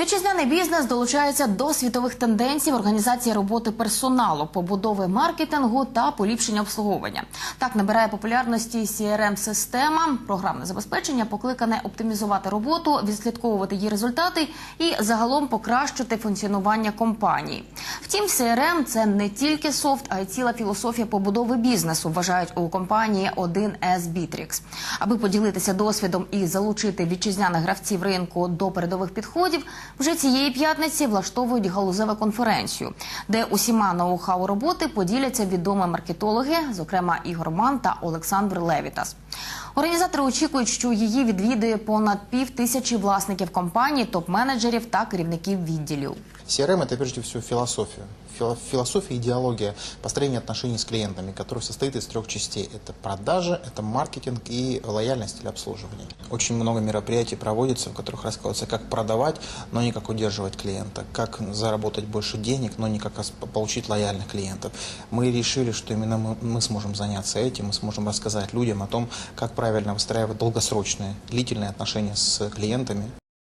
Вітчизняний бізнес долучається до світових тенденцій в організації роботи персоналу, побудови маркетингу та поліпшення обслуговування. Так набирає популярності crm система програмне забезпечення, покликане оптимізувати роботу, відслідковувати її результати і загалом покращити функціонування компанії. Втім, CRM – це не тільки софт, а й ціла філософія побудови бізнесу. Вважають у компанії 1С Bittrex. Аби поділитися досвідом і залучити вітчизняних гравців ринку до передових підходів, вже цієї п'ятниці влаштовують галузеву конференцію, де усіма ноу-хау роботи поділяться відомі маркетологи, зокрема Ігор Ман та Олександр Левітас. Організатори очікують, що її відвідує понад пів тисячі власників компаній, топ-менеджерів та керівників відділів. CRM – это прежде всего философия. Фило- Философия, идеология построения отношений с клиентами, которая состоит из трех частей. Это продажи, это маркетинг и лояльность или обслуживание. Очень много мероприятий проводится, в которых рассказывается, как продавать, но не как удерживать клиента, как заработать больше денег, но не как ос- получить лояльных клиентов. Мы решили, что именно мы, мы сможем заняться этим, мы сможем рассказать людям о том, как правильно выстраивать долгосрочные, длительные отношения с клиентами